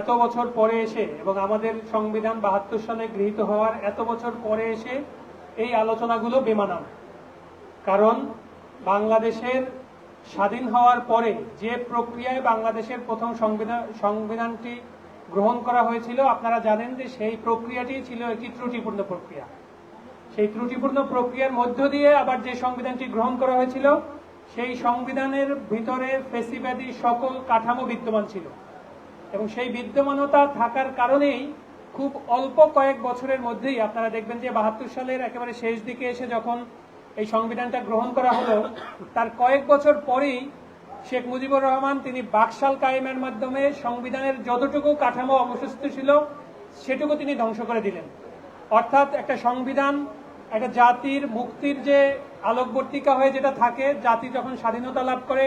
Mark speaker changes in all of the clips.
Speaker 1: এত বছর পরে এসে এবং আমাদের সংবিধান বাহাত্তর সালে গৃহীত হওয়ার এত বছর পরে এসে এই আলোচনাগুলো বেমানান। কারণ বাংলাদেশের স্বাধীন হওয়ার পরে যে প্রক্রিয়ায় বাংলাদেশের প্রথম সংবিধান সংবিধানটি গ্রহণ করা হয়েছিল, আপনারা জানেন যে সেই প্রক্রিয়াটি ছিল একটি ত্রুটিপূর্ণ প্রক্রিয়া। সেই ত্রুটিপূর্ণ প্রক্রিয়ার মধ্য দিয়ে আবার যে সংবিধানটি গ্রহণ করা হয়েছিল, সেই সংবিধানের ভিতরে ফেসিবাদী সকল কাঠামো বিদ্যমান ছিল। এবং সেই বিদ্যমানতা থাকার কারণেই খুব অল্প কয়েক বছরের মধ্যেই আপনারা দেখবেন যে বাহাত্তর সালের একেবারে শেষ দিকে এসে যখন এই সংবিধানটা গ্রহণ করা হলো, তার কয়েক বছর পরেই শেখ মুজিবুর রহমান, তিনি বাকশাল কায়েমের মাধ্যমে সংবিধানের যতটুকু কাঠামো অবশিষ্ট ছিল, সেটুকু তিনি ধ্বংস করে দিলেন। অর্থাৎ একটা সংবিধান, একটা জাতির মুক্তির যে আলোকবর্তিকা হয়ে যেটা থাকে, জাতি যখন স্বাধীনতা লাভ করে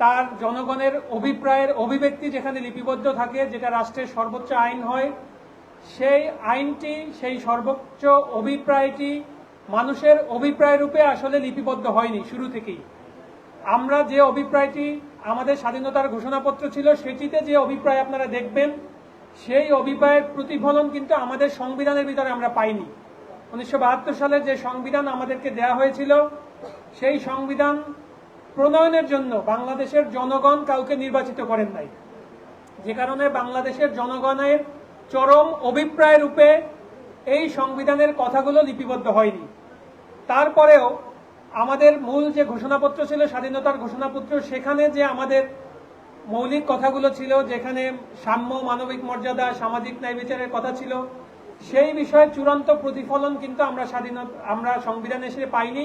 Speaker 1: তার জনগণের অভিপ্রায়ের অভিব্যক্তি যেখানে লিপিবদ্ধ থাকে, যেটা রাষ্ট্রের সর্বোচ্চ আইন হয়, সেই আইনটি, সেই সর্বোচ্চ অভিপ্রায়টি মানুষের অভিপ্রায় রূপে আসলে লিপিবদ্ধ হয়নি শুরু থেকেই। আমরা যে অভিপ্রায়টি আমাদের স্বাধীনতার ঘোষণাপত্র ছিল, সেটিতে যে অভিপ্রায় আপনারা দেখবেন, সেই অভিপ্রায়ের প্রতিফলন কিন্তু আমাদের সংবিধানের ভিতরে আমরা পাইনি। উনিশশো সালের যে সংবিধান আমাদেরকে দেয়া হয়েছিল, সেই সংবিধান প্রণয়নের জন্য বাংলাদেশের জনগণ কাউকে নির্বাচিত করেন নাই। যে কারণে বাংলাদেশের জনগণের চরম অভিপ্রায় রূপে এই সংবিধানের কথাগুলো লিপিবদ্ধ হয়নি। তারপরেও আমাদের মূল যে ঘোষণাপত্র ছিল, স্বাধীনতার ঘোষণাপত্র, সেখানে যে আমাদের মৌলিক কথাগুলো ছিল, যেখানে সাম্য মানবিক মর্যাদা, সামাজিক ন্যায় বিচারের কথা ছিল, সেই বিষয়ে চূড়ান্ত প্রতিফলন কিন্তু আমরা স্বাধীনতা আমরা সংবিধানে এসে পাইনি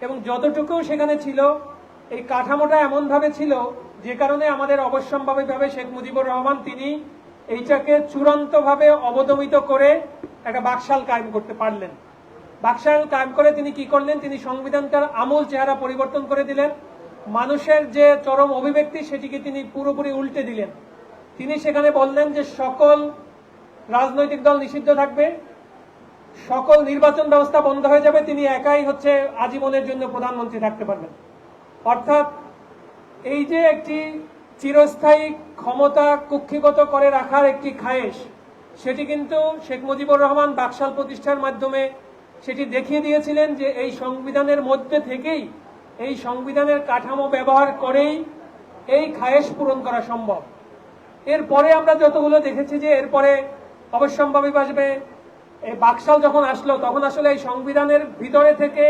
Speaker 1: এবং যতটুকু সেখানে ছিল এই কাঠামোটা এমনভাবে ছিল যে কারণে আমাদের অবশ্যম্ভাবীভাবে শেখ মুজিবুর রহমান তিনি এইটাকে চূড়ান্তভাবে অবদমিত করে একটা বাকশাল কায়েম করতে পারলেন। বাকশাল কায়েম করে তিনি কি করলেন? তিনি সংবিধানটার আমূল চেহারা পরিবর্তন করে দিলেন। মানুষের যে চরম অভিব্যক্তি সেটিকে তিনি পুরোপুরি উল্টে দিলেন। তিনি সেখানে বললেন যে সকল রাজনৈতিক দল নিষিদ্ধ থাকবে, সকল নির্বাচন ব্যবস্থা বন্ধ হয়ে যাবে, তিনি একাই হচ্ছে আজীবনের জন্য প্রধানমন্ত্রী থাকতে পারবেন। অর্থাৎ এই যে একটি চিরস্থায়ী ক্ষমতা কুক্ষিগত করে রাখার একটি খায়েশ, সেটি কিন্তু শেখ মুজিবুর রহমান বাকশাল প্রতিষ্ঠার মাধ্যমে সেটি দেখিয়ে দিয়েছিলেন যে এই সংবিধানের মধ্যে থেকেই, এই সংবিধানের কাঠামো ব্যবহার করেই এই খায়েশ পূরণ করা সম্ভব। এরপরে আমরা যতগুলো দেখেছি যে এরপরে অবশ্যম্ভাবী আসবে এই বাকশাল যখন আসলো, তখন আসলে এই সংবিধানের ভিতরে থেকে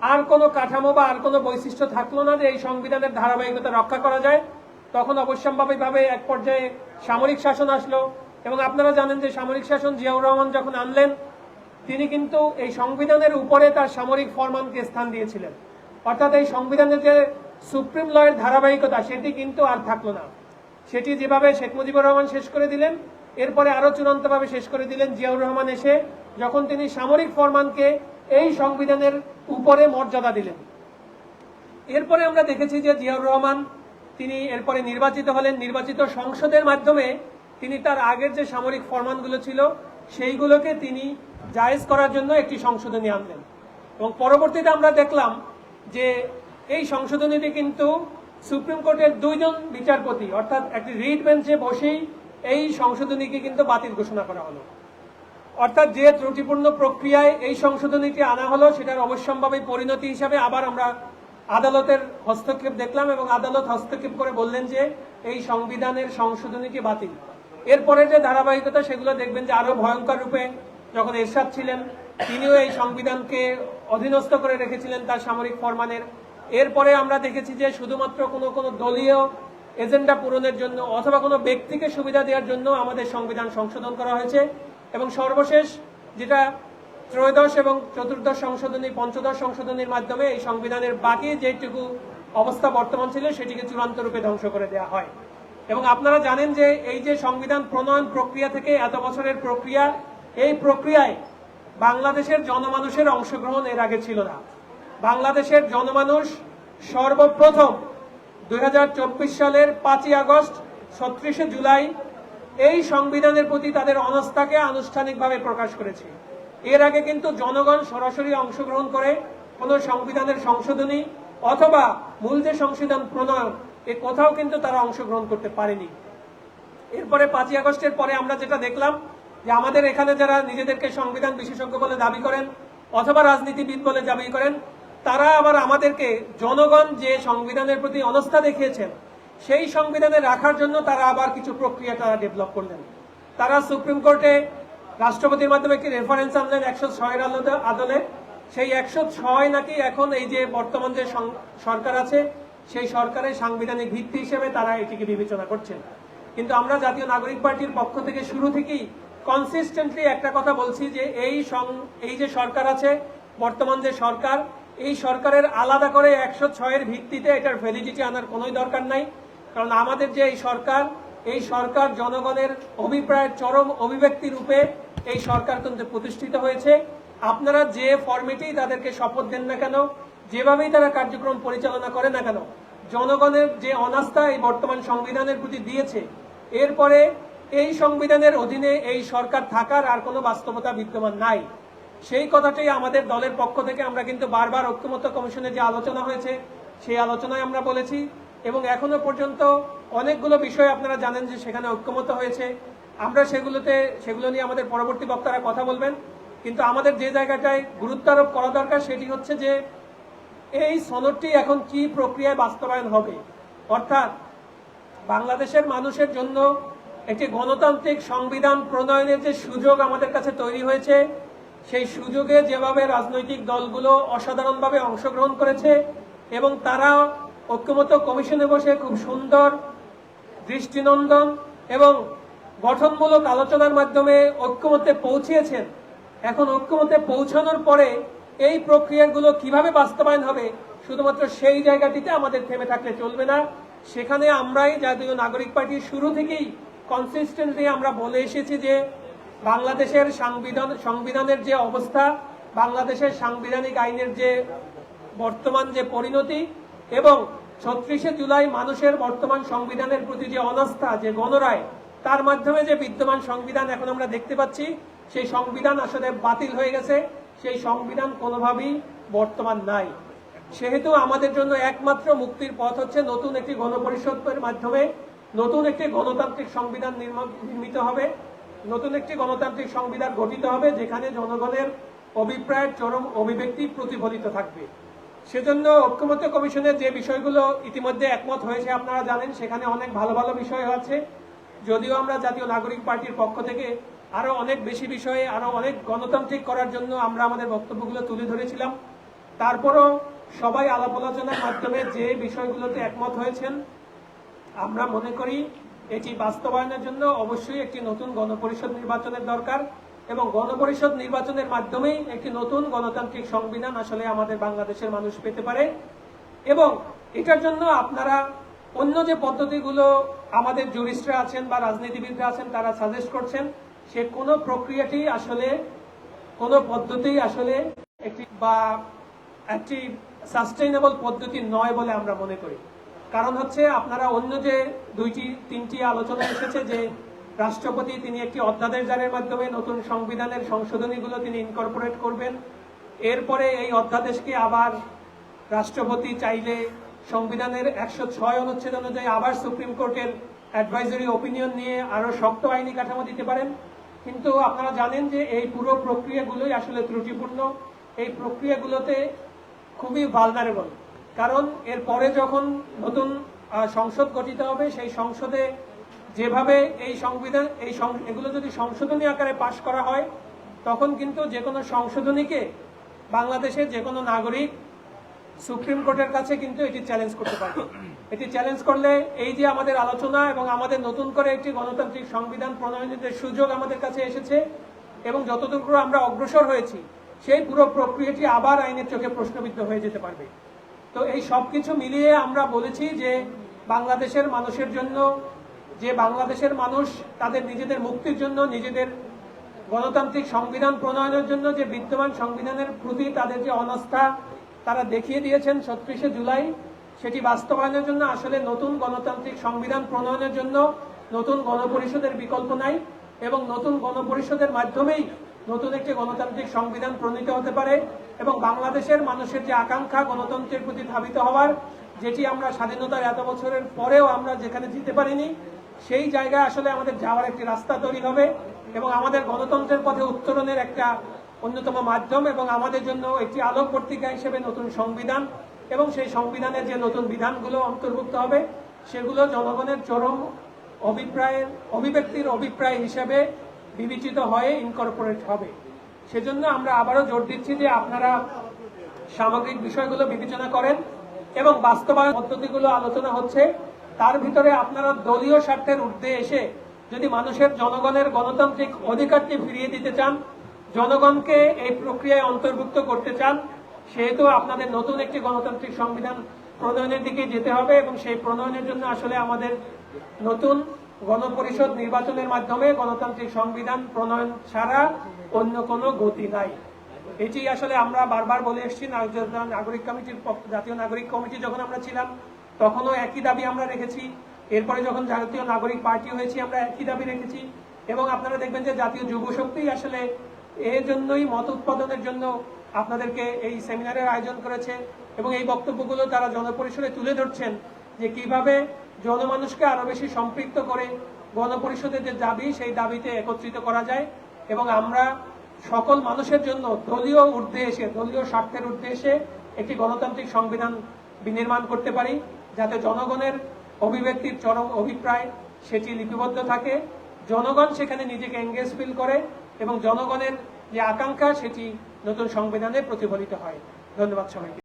Speaker 1: আর কোনো কাঠামো বা আর কোনো বৈশিষ্ট্য থাকল না যে এই সংবিধানের ধারাবাহিকতা রক্ষা করা যায়, তখন অবশ্যম্ভাবীভাবে এক পর্যায়ে সামরিক শাসন আসলো। এবং আপনারা জানেন যে সামরিক শাসন জিয়াউর রহমান যখন আনলেন, তিনি কিন্তু এই সংবিধানের উপরে তার সামরিক ফরমানকে স্থান দিয়েছিলেন। অর্থাৎ এই সংবিধানের যে সুপ্রিম লয়ের ধারাবাহিকতা, সেটি কিন্তু আর থাকল না। সেটি যেভাবে শেখ মুজিবুর রহমান শেষ করে দিলেন, এরপরে আরও চূড়ান্তভাবে শেষ করে দিলেন জিয়াউর রহমান এসে, যখন তিনি সামরিক ফরমানকে এই সংবিধানের উপরে মর্যাদা দিলেন। এরপরে আমরা দেখেছি যে জিয়াউর রহমান তিনি এরপরে নির্বাচিত হলেন। নির্বাচিত সংসদের মাধ্যমে তিনি তার আগের যে সামরিক ফরমানগুলো ছিল, সেইগুলোকে তিনি জায়েজ করার জন্য একটি সংশোধনী আনলেন। এবং পরবর্তীতে আমরা দেখলাম যে এই সংশোধনীটি কিন্তু সুপ্রিম কোর্টের দুইজন বিচারপতি, অর্থাৎ একটি রিট বেঞ্চে বসেই এই সংশোধনীকে কিন্তু বাতিল ঘোষণা করা হলো। অর্থাৎ যে ত্রুটিপূর্ণ প্রক্রিয়ায় এই সংশোধনীটি আনা হলো, সেটার অবশ্যম্ভাবী পরিণতি হিসাবে আবার আমরা আদালতের হস্তক্ষেপ দেখলাম এবং আদালত হস্তক্ষেপ করে বললেন যে এই সংবিধানের সংশোধনীটি বাতিল। এরপরে যে ধারাবাহিকতা, সেগুলো দেখবেন যে আরও ভয়ঙ্কর রূপে যখন এরশাদ ছিলেন, তিনিও এই সংবিধানকে অধীনস্থ করে রেখেছিলেন তার সামরিক ফরমানের। এরপরে আমরা দেখেছি যে শুধুমাত্র কোনো কোনো দলীয় এজেন্ডা পূরণের জন্য অথবা কোনো ব্যক্তিকে সুবিধা দেওয়ার জন্য আমাদের সংবিধান সংশোধন করা হয়েছে। এবং সর্বশেষ যেটা ত্রয়োদশ এবং চতুর্দশ সংশোধনী, পঞ্চদশ সংশোধনীর মাধ্যমে এই সংবিধানের বাকি যেটুকু অবস্থা বর্তমান ছিল, সেটিকে চূড়ান্ত রূপে ধ্বংস করে দেওয়া হয়। এবং আপনারা জানেন যে এই যে সংবিধান প্রণয়ন প্রক্রিয়া থেকে এত বছরের প্রক্রিয়া, এই প্রক্রিয়ায় বাংলাদেশের জনমানুষের অংশগ্রহণ এর আগে ছিল না। বাংলাদেশের জনমানুষ সর্বপ্রথম দু হাজার চব্বিশ সালের পাঁচই আগস্ট, ছত্রিশে জুলাই এই সংবিধানের প্রতি তাদের অনাস্থাকে আনুষ্ঠানিকভাবে প্রকাশ করেছে। এর আগে কিন্তু জনগণ সরাসরি অংশগ্রহণ করে কোন সংবিধানের সংশোধনী অথবা মূল যে সংশোধন প্রণয়ন, এ কোথাও কিন্তু তারা অংশগ্রহণ করতে পারেনি। এরপরে পাঁচই আগস্টের পরে আমরা যেটা দেখলাম, যে আমাদের এখানে যারা নিজেদেরকে সংবিধান বিশেষজ্ঞ বলে দাবি করেন অথবা রাজনীতিবিদ বলে দাবি করেন, তারা আবার আমাদেরকে জনগণ যে সংবিধানের প্রতি অনাস্থা দেখিয়েছেন সেই সংবিধানে রাখার জন্য তারা আবার কিছু প্রক্রিয়া তারা ডেভেলপ করলেন। তারা সুপ্রিম কোর্টে রাষ্ট্রপতির মাধ্যমে একটি রেফারেন্স আনলেন একশো ছয়ের আদলে। সেই একশো ছয় নাকি এখন এই যে বর্তমান যে সরকার আছে, সেই সরকারের সাংবিধানিক ভিত্তি হিসেবে তারা এটিকে বিবেচনা করছেন কিন্তু আমরা জাতীয় নাগরিক পার্টির পক্ষ থেকে শুরু থেকেই কনসিস্টেন্টলি একটা কথা বলছি যে এই এই যে সরকার আছে, বর্তমান যে সরকার, এই সরকারের আলাদা করে একশো ছয়ের ভিত্তিতে এটার ভ্যালিডিটি আনার কোনোই দরকার নাই। কারণ আমাদের যে এই সরকার এই সরকার জনগণের অভিপ্রায়ের চরম অভিব্যক্তি রূপে এই সরকার কিন্তু প্রতিষ্ঠিত হয়েছে। আপনারা যে ফর্মেটেই তাদেরকে শপথ দেন না কেন, যেভাবেই তারা কার্যক্রম পরিচালনা করে না কেন, জনগণের যে অনাস্থা এই বর্তমান সংবিধানের প্রতি দিয়েছে, এরপরে এই সংবিধানের অধীনে এই সরকার থাকার আর কোনো বাস্তবতা বিদ্যমান নাই। সেই কথাটাই আমাদের দলের পক্ষ থেকে আমরা কিন্তু বারবার ঐক্যমত্য কমিশনে যে আলোচনা হয়েছে, সেই আলোচনায় আমরা বলেছি এবং এখনও পর্যন্ত অনেকগুলো বিষয় আপনারা জানেন যে সেখানে ঐক্যমত হয়েছে। আমরা সেগুলোতে, সেগুলো নিয়ে আমাদের পরবর্তী বক্তারা কথা বলবেন। কিন্তু আমাদের যে জায়গাটায় গুরুত্ব আরোপ করা দরকার সেটি হচ্ছে যে এই সনদটি এখন কি প্রক্রিয়ায় বাস্তবায়ন হবে? অর্থাৎ বাংলাদেশের মানুষের জন্য একটি গণতান্ত্রিক সংবিধান প্রণয়নের যে সুযোগ আমাদের কাছে তৈরি হয়েছে, সেই সুযোগে যেভাবে রাজনৈতিক দলগুলো অসাধারণভাবে অংশগ্রহণ করেছে এবং তারা ঐক্যমত্য কমিশনে বসে খুব সুন্দর দৃষ্টিনন্দন এবং গঠনমূলক আলোচনার মাধ্যমে ঐক্যমতে পৌঁছিয়েছেন। এখন ঐক্যমত্যে পৌঁছানোর পরে এই প্রক্রিয়াগুলো কীভাবে বাস্তবায়ন হবে শুধুমাত্র সেই জায়গাটিতে আমাদের থেমে থাকলে চলবে না। সেখানে আমরাই জাতীয় নাগরিক পার্টি শুরু থেকেই কনসিস্টেন্টলি আমরা বলে এসেছি যে বাংলাদেশের সংবিধান, সংবিধানের যে অবস্থা, বাংলাদেশের সাংবিধানিক আইনের যে বর্তমান যে পরিণতি এবং ছত্রিশে জুলাই মানুষের বর্তমান সংবিধানের প্রতি যে অনাস্থা, যে গণরায়, তার মাধ্যমে যে বিদ্যমান সংবিধান এখন আমরা দেখতে পাচ্ছি, সেই সংবিধান আসলে বাতিল হয়ে গেছে। সেই সংবিধান কোনোভাবেই বর্তমান নাই। সেহেতু আমাদের জন্য একমাত্র মুক্তির পথ হচ্ছে নতুন একটি গণপরিষদের মাধ্যমে নতুন একটি গণতান্ত্রিক সংবিধান নির্মা- নির্মিত হবে। নতুন একটি গণতান্ত্রিক সংবিধান গঠিত হবে, যেখানে জনগণের অভিপ্রায়ের চরম অভিব্যক্তি প্রতিফলিত থাকবে। সেজন্য ঐক্যমত্য কমিশনের যে বিষয়গুলো ইতিমধ্যে একমত হয়েছে আপনারা জানেন, সেখানে অনেক ভালো ভালো বিষয় আছে। যদিও আমরা জাতীয় নাগরিক পার্টির পক্ষ থেকে আরও অনেক বেশি বিষয়ে আরও অনেক গণতান্ত্রিক করার জন্য আমরা আমাদের বক্তব্যগুলো তুলে ধরেছিলাম। তারপরও সবাই আলাপ আলোচনার মাধ্যমে যে বিষয়গুলোতে একমত হয়েছেন, আমরা মনে করি এটি বাস্তবায়নের জন্য অবশ্যই একটি নতুন গণপরিষদ নির্বাচনের দরকার। এবং গণপরিষদ নির্বাচনের মাধ্যমেই একটি নতুন গণতান্ত্রিক সংবিধান আসলে আমাদের বাংলাদেশের মানুষ পেতে পারে। এবং এটার জন্য আপনারা অন্য যে পদ্ধতিগুলো আমাদের জুরিস্টরা আছেন বা রাজনীতিবিদরা আছেন, তারা সাজেস্ট করছেন, সে কোনো প্রক্রিয়াটি আসলে, কোনো পদ্ধতি আসলে একটি বা একটি সাস্টেইনেবল পদ্ধতি নয় বলে আমরা মনে করি। কারণ হচ্ছে আপনারা অন্য যে দুইটি, তিনটি আলোচনা এসেছে যে রাষ্ট্রপতি তিনি একটি অধ্যাদেশ জারির মাধ্যমে নতুন সংবিধানের সংশোধনীগুলো তিনি ইনকর্পোরেট করবেন। এরপরে এই অধ্যাদেশকে আবার রাষ্ট্রপতি চাইলে সংবিধানের একশো ছয় অনুচ্ছেদ অনুযায়ী আবার সুপ্রিম কোর্টের অ্যাডভাইজারি ওপিনিয়ন নিয়ে আরও শক্ত আইনি কাঠামো দিতে পারেন। কিন্তু আপনারা জানেন যে এই পুরো প্রক্রিয়াগুলোই আসলে ত্রুটিপূর্ণ। এই প্রক্রিয়াগুলোতে খুবই ভালনারেবল কারণ এর পরে যখন নতুন সংসদ গঠিত হবে, সেই সংসদে যেভাবে এই সংবিধান, এই এগুলো যদি সংশোধনী আকারে পাশ করা হয়, তখন কিন্তু যে কোনো সংশোধনীকে বাংলাদেশের যে কোনো নাগরিক সুপ্রিম কোর্টের কাছে কিন্তু এটি চ্যালেঞ্জ করতে পারবে। এটি চ্যালেঞ্জ করলে এই যে আমাদের আলোচনা এবং আমাদের নতুন করে একটি গণতান্ত্রিক সংবিধান প্রণয়নের সুযোগ আমাদের কাছে এসেছে এবং যতটুকু আমরা অগ্রসর হয়েছি, সেই পুরো প্রক্রিয়াটি আবার আইনের চোখে প্রশ্নবিদ্ধ হয়ে যেতে পারবে। তো এই সব কিছু মিলিয়ে আমরা বলেছি যে বাংলাদেশের মানুষের জন্য যে বাংলাদেশের মানুষ তাদের নিজেদের মুক্তির জন্য, নিজেদের গণতান্ত্রিক সংবিধান প্রণয়নের জন্য যে বিদ্যমান সংবিধানের প্রতি তাদের যে অনাস্থা তারা দেখিয়ে দিয়েছেন ছত্রিশে জুলাই, সেটি বাস্তবায়নের জন্য আসলে নতুন গণতান্ত্রিক সংবিধান প্রণয়নের জন্য নতুন গণপরিষদের বিকল্প নাই এবং নতুন গণপরিষদের মাধ্যমেই নতুন একটি গণতান্ত্রিক সংবিধান প্রণীত হতে পারে এবং বাংলাদেশের মানুষের যে আকাঙ্ক্ষা গণতন্ত্রের প্রতি ধাবিত হওয়ার, যেটি আমরা স্বাধীনতার এত বছরের পরেও আমরা যেখানে যেতে পারিনি সেই জায়গায় আসলে আমাদের যাওয়ার একটি রাস্তা তৈরি হবে এবং আমাদের গণতন্ত্রের পথে উত্তরণের একটা অন্যতম মাধ্যম এবং আমাদের জন্য একটি আলোক পত্রিকা হিসেবে নতুন সংবিধান এবং সেই সংবিধানের যে নতুন বিধানগুলো অন্তর্ভুক্ত হবে, সেগুলো জনগণের চরম অভিপ্রায়ের, অভিব্যক্তির অভিপ্রায় হিসেবে বিবেচিত হয়ে ইনকর্পোরেট হবে। সেজন্য আমরা আবারও জোর দিচ্ছি যে আপনারা সামগ্রিক বিষয়গুলো বিবেচনা করেন এবং বাস্তবায়ন পদ্ধতিগুলো আলোচনা হচ্ছে। তার ভিতরে আপনারা দলীয় স্বার্থের ঊর্ধ্বে এসে যদি মানুষের জনগণের গণতান্ত্রিক অধিকারটি ফিরিয়ে দিতে চান, জনগণকে এই প্রক্রিয়ায় অন্তর্ভুক্ত করতে চান, সেহেতু আপনাদের নতুন একটি গণতান্ত্রিক সংবিধান প্রণয়নের দিকে যেতে হবে এবং সেই প্রণয়নের জন্য আসলে আমাদের নতুন গণপরিষদ নির্বাচনের মাধ্যমে গণতান্ত্রিক সংবিধান প্রণয়ন ছাড়া অন্য কোনো গতি নাই। এটি আসলে আমরা বারবার বলে এসেছি নাগরিক কমিটির জাতীয় নাগরিক কমিটি যখন আমরা ছিলাম তখনও একই দাবি আমরা রেখেছি। এরপরে যখন জাতীয় নাগরিক পার্টি হয়েছি, আমরা একই দাবি রেখেছি। এবং আপনারা দেখবেন যে জাতীয় যুব শক্তি আসলে এর জন্যই মত উৎপাদনের জন্য আপনাদেরকে এই সেমিনারের আয়োজন করেছে। এবং এই বক্তব্যগুলো তারা জনপরিষদে তুলে ধরছেন যে কীভাবে জনমানুষকে আরও বেশি সম্পৃক্ত করে গণপরিষদের যে দাবি, সেই দাবিতে একত্রিত করা যায়। এবং আমরা সকল মানুষের জন্য দলীয় এসে দলীয় স্বার্থের এসে একটি গণতান্ত্রিক সংবিধান বিনির্মাণ করতে পারি। যাতে জনগণের অভিব্যক্তির চরম অভিপ্রায় সেটি লিপিবদ্ধ থাকে। জনগণ সেখানে নিজেকে এঙ্গেজ ফিল করে এবং জনগণের যে আকাঙ্ক্ষা সেটি নতুন সংবিধানে প্রতিফলিত হয়। ধন্যবাদ সবাইকে।